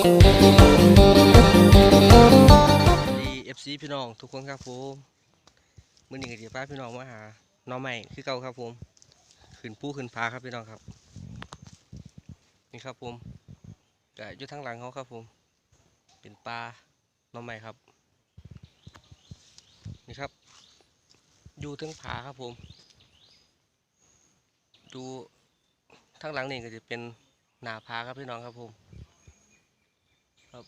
ดีเอฟซีพี่น้องทุกคนครับผมมื้อนี้ก็สิพาพี่น้องมาหาน้องใหม่คือเก่าครับผมขึ้นผู้ขึ้นพาครับพี่น้องครับ นี่ครับผมก็อยู่ทางหลังเขาครับผม เป็นปลาน้องใหม่ครับ นี่ครับ อยู่ทั้งผาครับผม ดูทางหลังนี่ก็จะเป็นหนาผาครับพี่น้องครับผม ครับ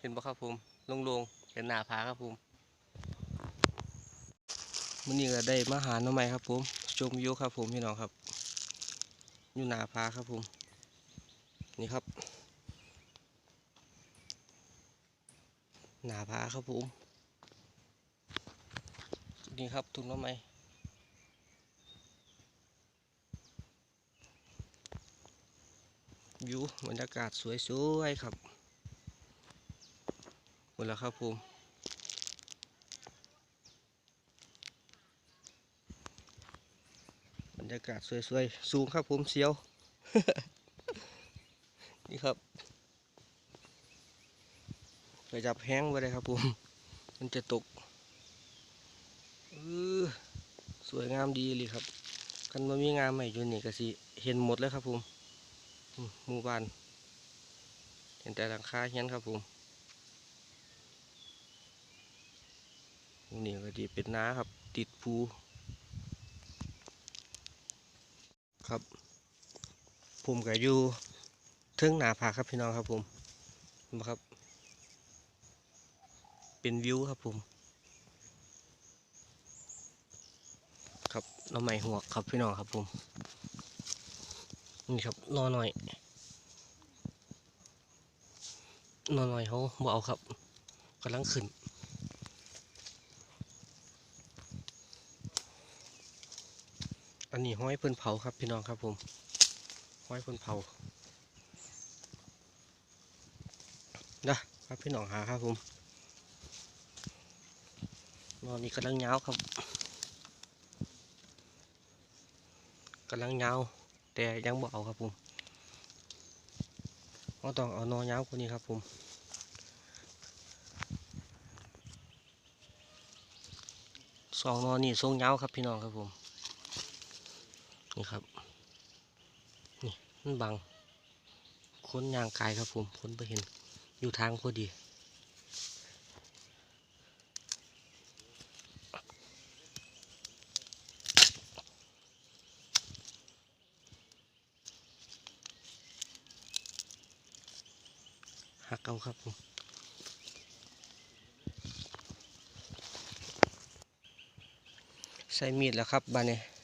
เห็นปะครับผมโลงๆเป็นหนาผาครับผมมื้อนี้ก็ได้มาหาหน่อไม้ครับผมชมวิวครับผมพี่น้องครับ อยู่หนาผาครับผม นี่ครับหนาผาครับผมนี่ครับทุนน่อไม้วิวบรรยากาศสวยๆครับ หมดแล้วครับผมบรรยากาศสวยๆสูงครับผมเสียว นี่ครับไปจับแห้งไว้เลยครับผมมันจะตกออสวยงามดีเลยครับ กันมามีงามใหม่อยู่นี่ก็สิเห็นหมดเลยครับผมมหมู่บ้าน เห็นแต่หลังคาเฮียนครับผม นี่ก็ดีเป็นน้าครับ ติดภูครับ ผมก็อยู่เทิงหนาผาครับพี่น้องครับผมนะครับ เป็นวิวครับผม ครับน้อไม้หัวครับพี่น้องครับผม นี่ครับนอหน่อยนอหน่อยเขาบ่เอาครับกำลังขึ้น อันนี้ห้อยเพิ่นเผาครับพี่น้องครับผมห้อยเพิ่นเผานะครับพี่น้องหาครับผมนอนนี้กำลังยาครับกำลังยาแต่ยังบ่เอาครับผมเราต้องเอานอยาวกว่านี้ครับผมสองนอนนี่ทรงยาครับพี่น้องครับผม นี่ครับ นี่มันบัง ค้นยางกายครับผม ค้นไปเห็น อยู่ทางพอดี หักเอาครับผมใส่มีดแล้วครับบานนี้หม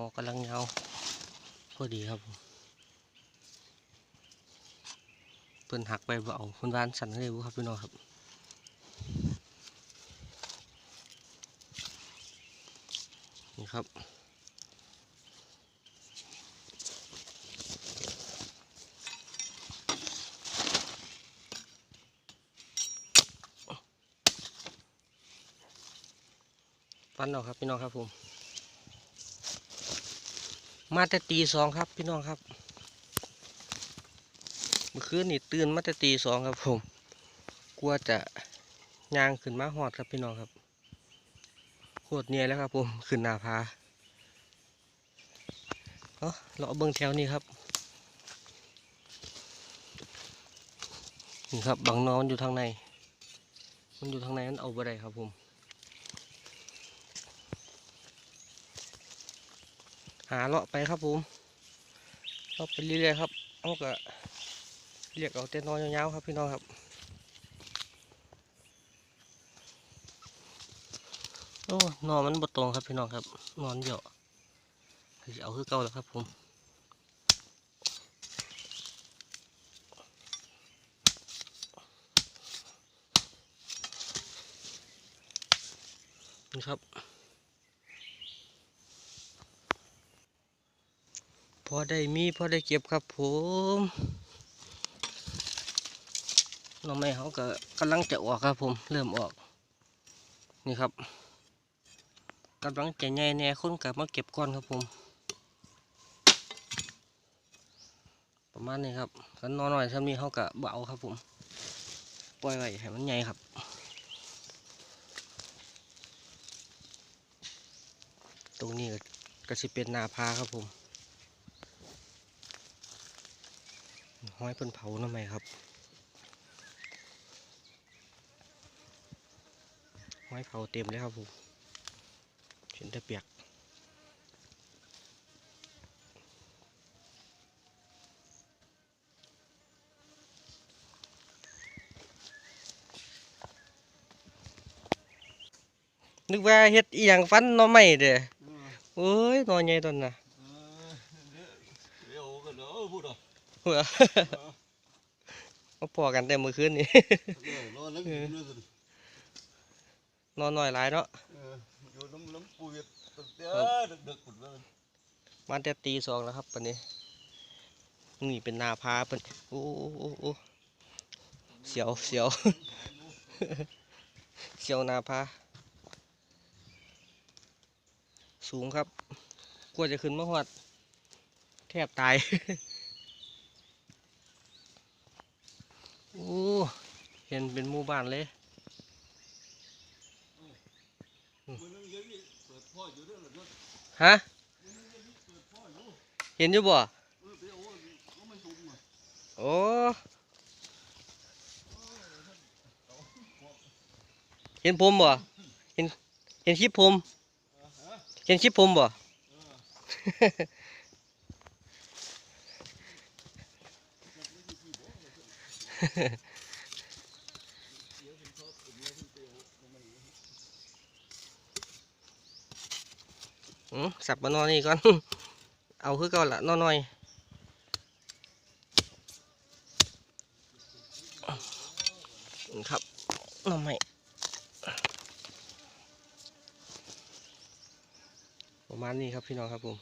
อกำลังเงาพอดีครับ เพิ่นหักไปเอาเพิ่นวานสั่นเลยครับพี่น้องครับนี่ครับฟันเอาครับพี่น้องครับผม มาแต่ตีสองครับพี่น้องครับ เมื่อคืนนี่ตื่นมาแต่ตีสองครับผมกลัวจะยางขึ้นมาหอดครับพี่น้องครับโคตรเหนีอยแล้วครับผมขึ้นหน้าผาเนาะเราเอาเบิ้งแถวนี้ครับนี่ครับบังนอนอยู่ทางใน มันอยู่ทางในนั้นเอาไปได้ครับผม หาเลาะไปครับผมเลาะไปเรื่อยๆครับเอาก็เรียกเอาแต่นอนยาวๆครับพี่น้องครับโอ้นอนมันบดตรงครับพี่น้องครับนอนเหยอะจะเอาคือเก่าแล้วครับผมนี่ครับ พอได้มีพอได้เก็บครับผมหน้องไม้เขาก็กำลังจะออกครับผม เริ่มออก นี่ครับกำลังจะใหญ่แน่คนกับมาเก็บก้อนครับผม ประมาณนี้ครับกันนอนหน่อยถ้ามีเขากะเบเอาครับผม ปล่อยไว้ให้มันใหญ่ครับตรงนี้ก็ก็สิเป็นนาพาครับผม ห้อยเพิ่นเผาหน่อไหมครับห้อยเผาเต็มเลยครับผมเห็นแต่เปียกนึกว่าเฮ็ดอีหยังฟันหน่อไม้เด้อโอ้ยหนอนใหญ่ตอนน่ะเดี๋ยวก็เดี๋ยวพูดอะ เหือมาพอกันแต่มื้อคืนนี้นอนน้อยหลายเนาะอยู่น้ำน้ำปูเวียดตั้งแต่ดึกๆหมดเลยมาแต่ตีสองแล้วครับปันนี้นี่เป็นนาพาเพิ่นโอ้โอ้โอ้โอ้เสียวเสียวเสียวนาพาสูงครับ กลัวจะขึ้นมาหอด แทบตาย อ้เห็นเป็นหมู่บ้านเลยฮะเห็นอยู่บ่โอ้เห็นผมบ่เห็นเห็นคลิปผมเห็นคลิปผมบ่ อืม สับมานอนนี่ก่อน เอาคือเก่าละนอนหน่อยครับน้ำใหม่ประมาณนี้ครับพี่น้องครับผม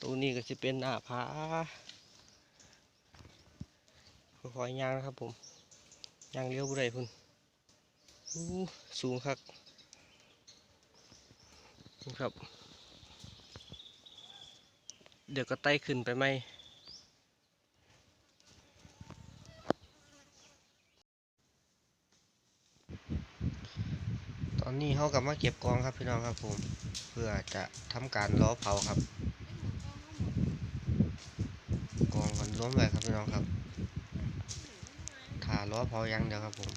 ตรงนี้ก็จะเป็นหน้าผา ค่อยยางนะครับ ผมยางเลี้ยวบุไรพุ่นสูงครับครับ เดี๋ยวก็ไต่ขึ้นไปไหมตอนนี้เขากลับมาเก็บกองครับพี่น้องครับผมเพื่อจะทำการล้อเผาครับ กองกันรวมไว้ครับพี่น้องครับ ล้อเผาอยังเดียวครับผม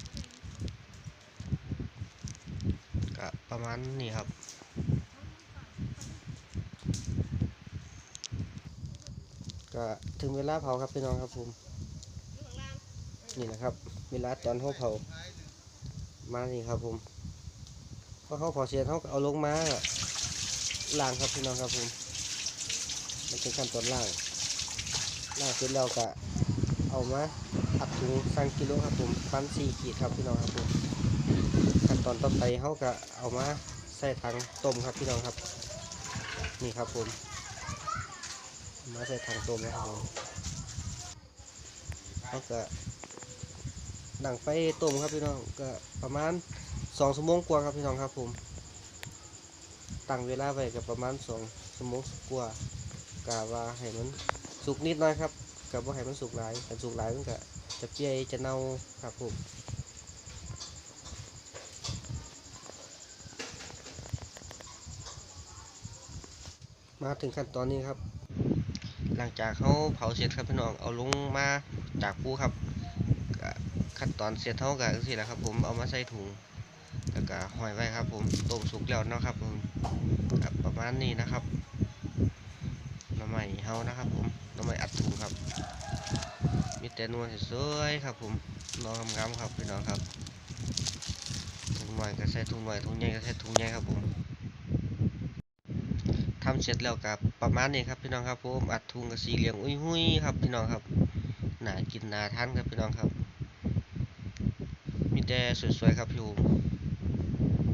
ก็ประมาณนี้ครับก็ถึงเวลาเผาครับพี่น้องครับผมนี่นะครับ เวลาตอนเขาเผามานี่ครับผมพอเขาเผาเสร็จเขาเอาลงมาล้างครับพี่น้องครับผมมันเป็นขั้นตอนล้างล้างเสร็จแล้วก็เอามา ถุงสั่งกิโลครับผมพันสี่ขีดครับพี่น้องครับผมขั้นตอนต่อไปเขาก็เอามาใส่ถังต้มครับพี่น้องครับ นี่ครับผม มาใส่ถังต้มนะครับผมเขาก็ดังไฟต้มครับพี่น้องก็ประมาณสองชั่วโมงกว่าครับพี่น้องครับผมตั้งเวลาไว้กับประมาณสองชั่วโมงกว่ากะว่าให้มันสุกนิดหน้อยครับกับว่าให้มันสุกหลายแต่สุกหลายมันก็ จะเจียจะเน่าครับผมมาถึงขั้นตอนนี้ครับ หลังจากเขาเผาเสร็จครับพี่น้องเอาลงมาจากปูครับ ขั้นตอนเสร็จเท่ากับสิแหละครับ ผมเอามาใส่ถุงแล้วก็ห้อยไว้ครับ ผมต้มสุกแล้วนะครับผมประมาณนี้นะครับน้ำใหม่เฮานะครับ ผมน้ำใหม่อัดถุงครับ มีแต่นวลสวยๆครับผมนองงามๆครับพี่น้องครับถุงใหม่ก็ใส่ถุงใหม่ถุงใหญ่ก็ใส่ถุงใหญ่ครับผมทำเสร็จแล้วกับประมาณนี้ครับพี่น้องครับผมอัดถุงกับสีเหลืองอุ้ยหุยๆครับพี่น้องครับนากินนาท่านครับพี่น้องครับ มีแต่สวยๆครับพี่ผม